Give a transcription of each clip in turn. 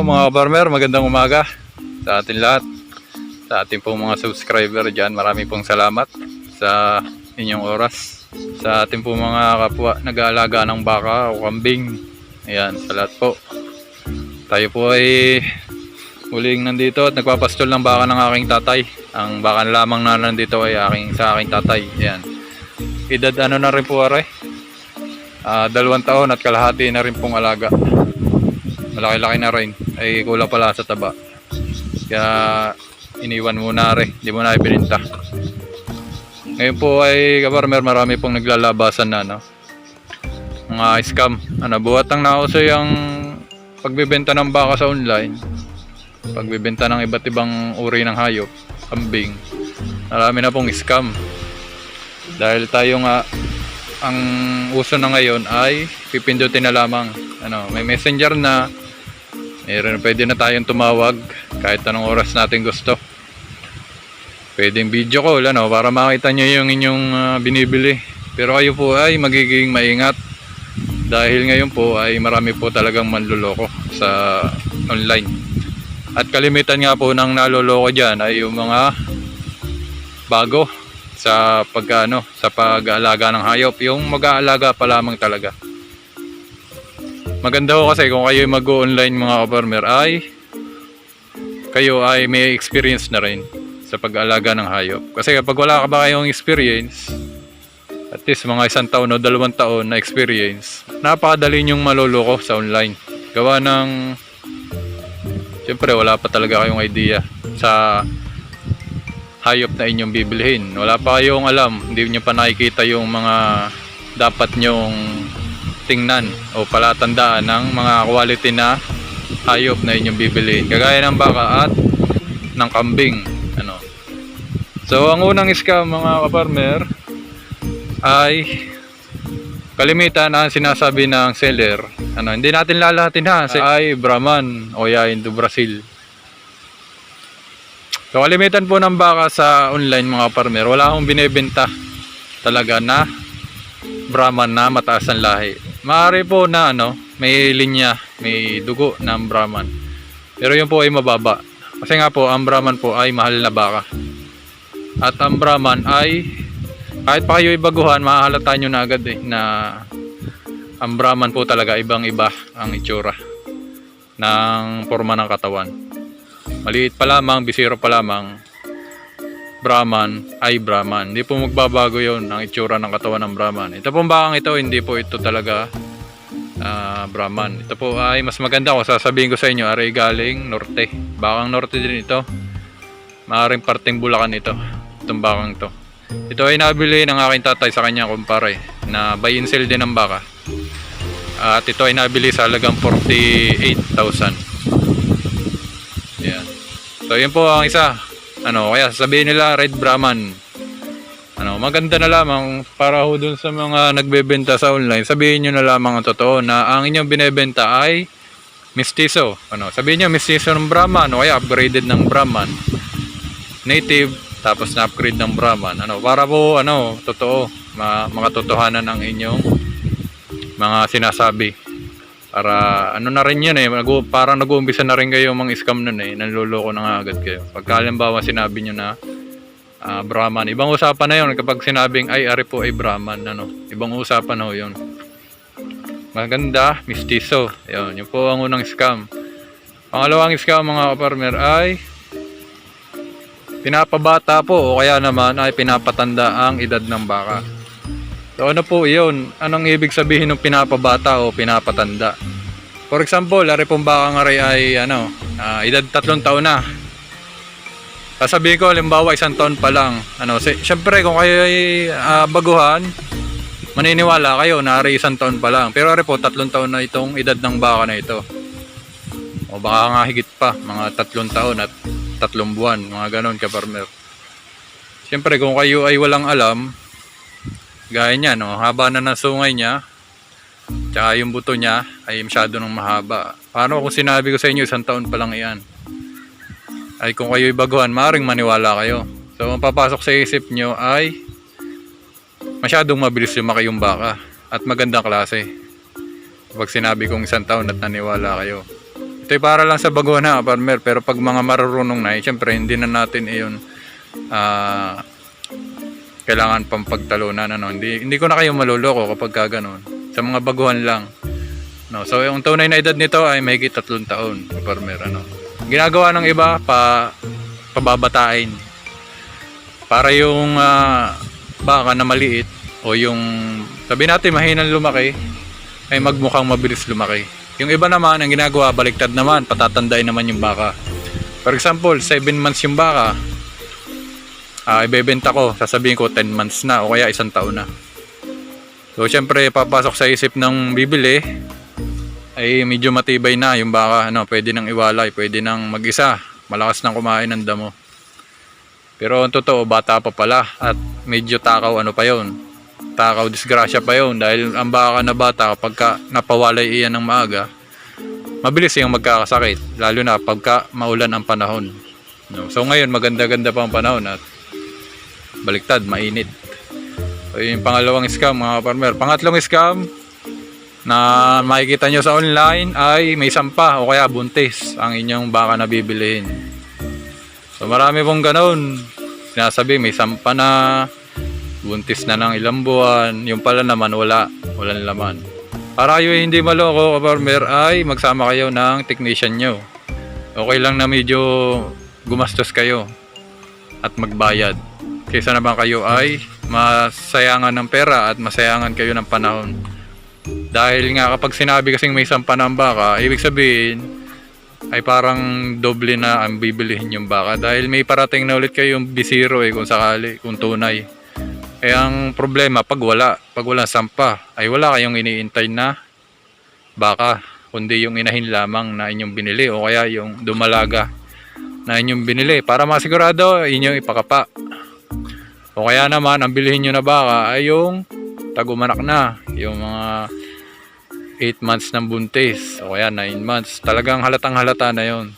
Hello mga farmer, magandang umaga sa atin lahat. Sa ating pong mga subscriber dyan, marami pong salamat sa inyong oras. Sa ating pong mga kapwa nag-aalaga ng baka o kambing. Ayan, sa lahat po. Tayo po ay muling nandito at nagpapastol ng baka ng aking tatay. Ang baka lamang na nandito ay aking, sa aking tatay. Ayan. Edad ano na rin po aray? Ah, dalawang taon at kalahati na rin pong alaga malaki-laki na rin. Ay kulang pala sa taba. Kaya iniwan muna rin hindi mo na ibininta ngayon po ay kabarmer marami pong naglalabasan na no? Mga scam. Ano buhat ang nauso yung pagbebenta ng baka sa online. Pagbebenta ng iba't ibang uri ng hayop kambing. Marami na pong scam. Dahil tayo nga ang uso na ngayon ay pipindutin na lamang ano may messenger na Meron, pwede na tayong tumawag kahit anong oras natin gusto. Pwedeng video call ano, para makita nyo yung inyong ah, binibili. Pero kayo po ay magiging maingat dahil ngayon po ay marami po talagang manluloko sa online. At kalimitan nga po ng naloloko dyan ay yung mga bago sa pagano sa pag-aalaga ng hayop, yung mag-aalaga pa lamang talaga. Maganda ho kasi kung kayo mag-online mga farmer ay kayo ay may experience na rin sa pag-alaga ng hayop. Kasi kapag wala ka ba kayong experience, at least mga isang taon o dalawang taon na experience, napakadali nyong maluloko sa online. Gawa ng, siyempre wala pa talaga kayong idea sa hayop na inyong bibilhin. Wala pa kayong alam, hindi nyo pa nakikita yung mga dapat nyong tingnan o palatandaan ng mga quality na hayop na inyong bibiliin. Kagaya ng baka at ng kambing. Ano. So, ang unang scam mga kaparmer ay kalimitan ang sinasabi ng seller. Ano, hindi natin lalahatin ha. Ay Brahman o yain do Brazil. So, kalimitan po ng baka sa online mga farmer, wala akong binebenta talaga na Brahman na mataas ang lahi. Maaari po na ano, may linya, may dugo ng Brahman. Pero yun po ay mababa. Kasi nga po, ang Brahman po ay mahal na baka. At ang Brahman ay, kahit pa kayo ibaguhan, mahahalata nyo na agad eh, na ang Brahman po talaga ibang iba ang itsura ng forma ng katawan. Maliit pa lamang, bisiro pa lamang, Brahman ay Brahman. Hindi po magbabago yon ang itsura ng katawan ng Brahman. Ito pong bakang ito, hindi po ito talaga ah, Brahman. Ito po ay mas maganda kung sasabihin ko sa inyo, aray galing Norte. Bakang Norte din ito. Maaring parting Bulacan ito. Itong bakang to. Ito ay nabili ng aking tatay sa kanya kumpare na buy and sell din ng baka. At ito ay nabili sa halagang 48,000. Yan. So yun po ang isa ano, kaya sabihin nila Red Brahman. Ano, maganda na lamang para ho dun sa mga nagbebenta sa online, sabihin nyo na lamang ang totoo na ang inyong binebenta ay mestizo. Ano, sabihin nyo mestizo ng Brahman o kaya upgraded ng Brahman. Native tapos na-upgrade ng Brahman. Ano, para po ano, totoo, ma makatotohanan ang inyong mga sinasabi. Para ano na rin yun eh, nag- parang nag-uumpisa na rin kayo mga scam nun eh, nanluloko na nga agad kayo. Pagka halimbawa sinabi nyo na ah, Brahman, ibang usapan na yun kapag sinabing ay ari po ay Brahman, ano, ibang usapan ho yun. Maganda, mistiso. Yun, yun po ang unang scam. Pangalawang scam mga kaparmer ay pinapabata po o kaya naman ay pinapatanda ang edad ng baka. So ano po yun? Anong ibig sabihin ng pinapabata o pinapatanda? For example, lari pong baka nga rin ay ano, ah, edad tatlong taon na. Sasabihin ko, halimbawa isang taon pa lang. Ano, si, syempre kung kayo ay ah, baguhan, maniniwala kayo na ari isang taon pa lang. Pero ari po, tatlong taon na itong edad ng baka na ito. O baka nga higit pa, mga tatlong taon at tatlong buwan, mga ganon ka farmer. Siyempre kung kayo ay walang alam, Gaya niya, no? Haba na ng sungay niya. Tsaka yung buto niya ay masyado nang mahaba. Paano kung sinabi ko sa inyo, isang taon pa lang iyan? Ay kung kayo'y baguhan, maaaring maniwala kayo. So, ang papasok sa isip nyo ay masyadong mabilis lumaki yung baka at magandang klase. Kapag sinabi kong isang taon at naniwala kayo. Ito ay para lang sa baguhan ha, farmer. Pero pag mga marurunong na, eh, syempre hindi na natin iyon ah kailangan pang pagtalunan. Ano. Hindi, hindi ko na kayo maluloko kapag ka ganun. Sa mga baguhan lang. No, so yung tunay na edad nito ay may tatlong taon, farmer. Ano. Ginagawa ng iba pa pababatain. Para yung ah, baka na maliit o yung sabi natin mahinang lumaki ay magmukhang mabilis lumaki. Yung iba naman, ang ginagawa, baliktad naman, patatandain naman yung baka. For example, 7 months yung baka, ah ibebenta ko, sasabihin ko 10 months na o kaya isang taon na. So, syempre, papasok sa isip ng bibili, ay medyo matibay na yung baka, ano, pwede nang iwalay, pwede nang mag-isa, malakas nang kumain ng damo. Pero ang totoo, bata pa pala at medyo takaw ano pa yon takaw disgrasya pa yon dahil ang baka na bata kapag ka napawalay iyan ng maaga mabilis yung magkakasakit lalo na pagka maulan ang panahon no? so ngayon maganda-ganda pa ang panahon at baliktad mainit so yun yung pangalawang scam mga farmer pangatlong scam na makikita nyo sa online ay may sampa o kaya buntis ang inyong baka na bibilihin so marami pong ganun sinasabi may sampa na buntis na ng ilang buwan, yung pala naman wala, walang laman. Para kayo hindi maloko, farmer, ay magsama kayo ng technician nyo. Okay lang na medyo gumastos kayo at magbayad. Kaysa naman kayo ay masayangan ng pera at masayangan kayo ng panahon. Dahil nga kapag sinabi kasing may sampa ng baka, ibig sabihin ay parang doble na ang bibilihin yung baka. Dahil may parating na ulit kayong bisiro eh kung sakali, kung tunay. Eh ang problema pag wala, pag wala sampa, ay wala kayong iniintay na baka, kundi yung inahin lamang na inyong binili o kaya yung dumalaga na inyong binili para masigurado inyong ipakapa. O kaya naman ang bilihin nyo na baka ay yung tagumanak na, yung mga 8 months ng buntis o kaya 9 months. Talagang halatang halata na yon.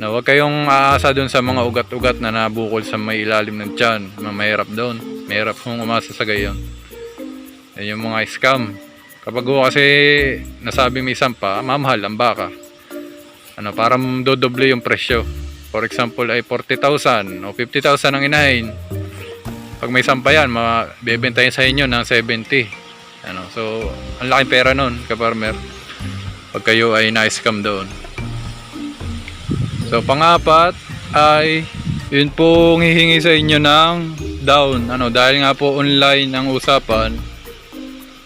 Na huwag kayong aasa doon sa mga ugat-ugat na nabukol sa may ilalim ng tiyan. Mahirap doon. Mahirap kung umasa sa gayon. Yan yung mga scam. Kapag ho kasi nasabi may sampa, mamahal ang baka. Ano, parang dodoble yung presyo. For example ay 40,000 o 50,000 ang inahin. Pag may sampa yan, mabebenta yan sa inyo ng 70. Ano, so, ang laking pera nun, kaparmer. Pag kayo ay na-scam doon. So, pangapat ay yun pong hihingi sa inyo ng down. Ano, dahil nga po online ang usapan,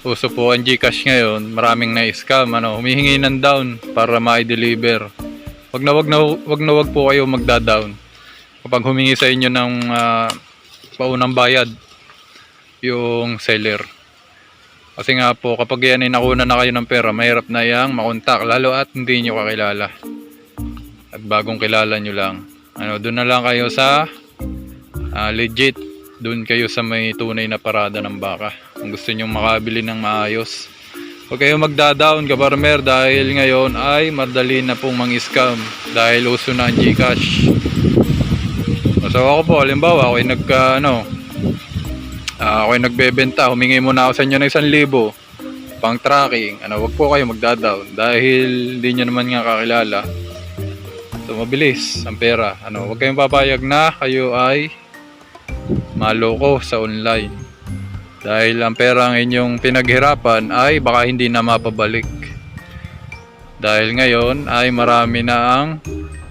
uso po ang Gcash ngayon, maraming na-scam. Ano, humihingi ng down para ma-deliver. Wag na wag na wag na wag po kayo magda-down. Kapag humingi sa inyo ng ah, paunang bayad yung seller. Kasi nga po, kapag yan ay nakuna na kayo ng pera, mahirap na yang makontak, lalo at hindi nyo kakilala at bagong kilala nyo lang. Ano, doon na lang kayo sa ah, legit. Doon kayo sa may tunay na parada ng baka. Kung gusto nyo makabili ng maayos. Huwag kayo magda-down kabarmer dahil ngayon ay madali na pong mang-scam dahil uso na ang Gcash. So ako po, halimbawa, ako ay nag, ah, ano, ah, ako ay nagbebenta, humingi muna ako sa inyo ng 1,000 pang tracking. Ano, wag po kayo magda-down dahil hindi nyo naman nga kakilala. So mabilis ang pera. Ano, huwag kayong papayag na kayo ay maloko sa online. Dahil ang pera ang inyong pinaghirapan ay baka hindi na mapabalik. Dahil ngayon ay marami na ang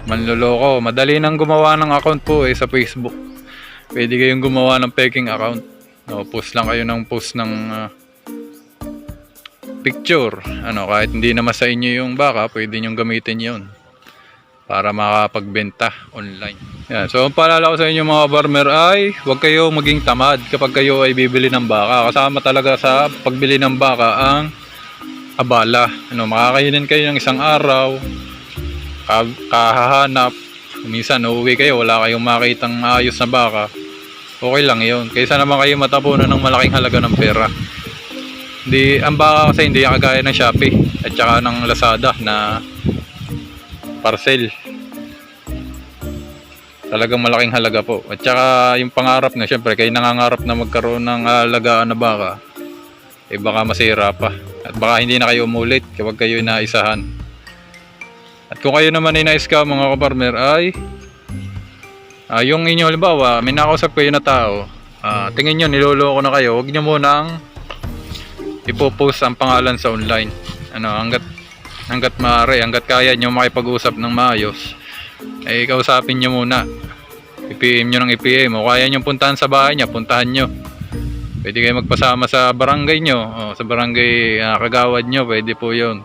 manloloko. Madali nang gumawa ng account po eh sa Facebook. Pwede kayong gumawa ng peking account. No, post lang kayo ng post ng ah, picture. Ano, kahit hindi naman sa inyo yung baka, pwede nyo gamitin yon para makapagbenta online. Yan. So, ang paalala ko sa inyo mga farmer ay huwag kayo maging tamad kapag kayo ay bibili ng baka. Kasama talaga sa pagbili ng baka ang abala. Ano, makakainin kayo ng isang araw, kahahanap, minsan uuwi kayo, wala kayong makitang maayos na baka. Okay lang yun. Kaysa naman kayo matapunan ng malaking halaga ng pera. Hindi, ang baka kasi hindi kagaya ng Shopee at saka ng Lazada na parcel. Talagang malaking halaga po. At saka yung pangarap na, syempre, kayo nangangarap na magkaroon ng alagaan na baka, eh baka masira pa. At baka hindi na kayo umulit kapag kayo naisahan. At kung kayo naman ay na-scam mga kaparmer ay ah, yung inyo halimbawa, may nakausap kayo na tao, ah, tingin nyo niloloko na kayo, huwag nyo munang ipopost ang pangalan sa online. Ano, hanggat hanggat maaari, hanggat kaya nyo makipag-usap ng maayos, ay kausapin nyo muna. I-PM nyo ng i-PM o kaya nyo puntahan sa bahay niya, puntahan nyo. Pwede kayo magpasama sa barangay nyo, o sa barangay ah, kagawad nyo, pwede po yun.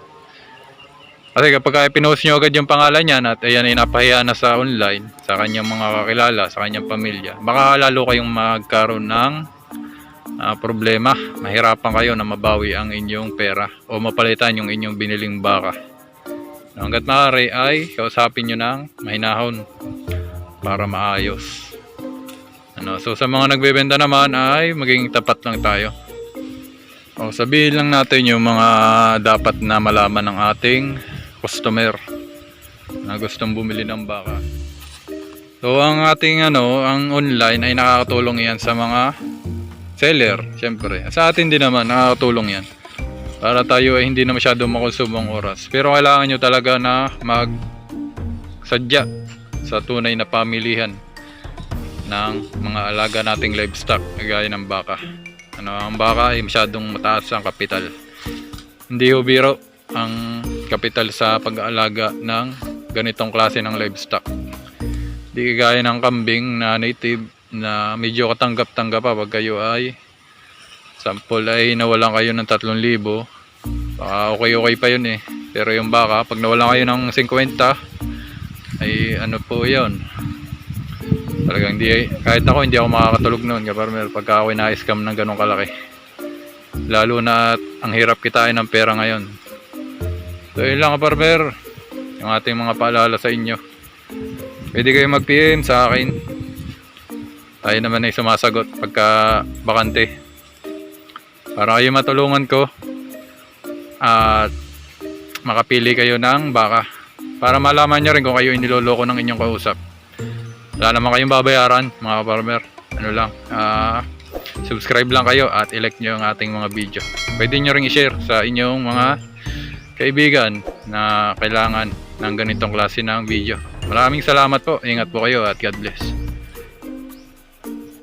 Kasi kapag pinost nyo agad yung pangalan niya at ayan ay napahiya na sa online, sa kanyang mga kakilala, sa kanyang pamilya, baka lalo kayong magkaroon ng ah, problema. Mahirapan kayo na mabawi ang inyong pera o mapalitan yung inyong biniling baka. Hanggat maaari ay kausapin nyo ng mahinahon para maayos. Ano, so sa mga nagbebenta naman ay maging tapat lang tayo. O sabihin lang natin yung mga dapat na malaman ng ating customer na gustong bumili ng baka. So ang ating ano, ang online ay nakakatulong yan sa mga seller, syempre. Sa atin din naman nakakatulong yan. Para tayo ay hindi na masyado makonsumong oras. Pero kailangan nyo talaga na mag sadya sa tunay na pamilihan ng mga alaga nating livestock kagaya ng baka. Ano, ang baka ay masyadong mataas ang kapital. Hindi ho biro ang kapital sa pag-aalaga ng ganitong klase ng livestock. Di kagaya ng kambing na native na medyo katanggap-tanggap pa pag kayo ay sample ay nawalan kayo ng 3,000 baka okay okay pa yun eh. Pero yung baka pag nawalan kayo ng 50 ay ano po yun? Talagang hindi kahit ako hindi ako makakatulog noon kapag pagka ako na-scam ng ganong kalaki. Lalo na ang hirap kitain ng pera ngayon so yun lang kaparmer yung ating mga paalala sa inyo. Pwede kayo mag PM sa akin. Tayo naman ay sumasagot pagka bakante. Para kayo matulungan ko at makapili kayo ng baka. Para malaman nyo rin kung kayo iniloloko ng inyong kausap. Wala naman kayong babayaran mga farmer ano lang ah, subscribe lang kayo at i-like nyo ang ating mga video. Pwede nyo rin i-share sa inyong mga kaibigan na kailangan ng ganitong klase ng video. Maraming salamat po. Ingat po kayo at God bless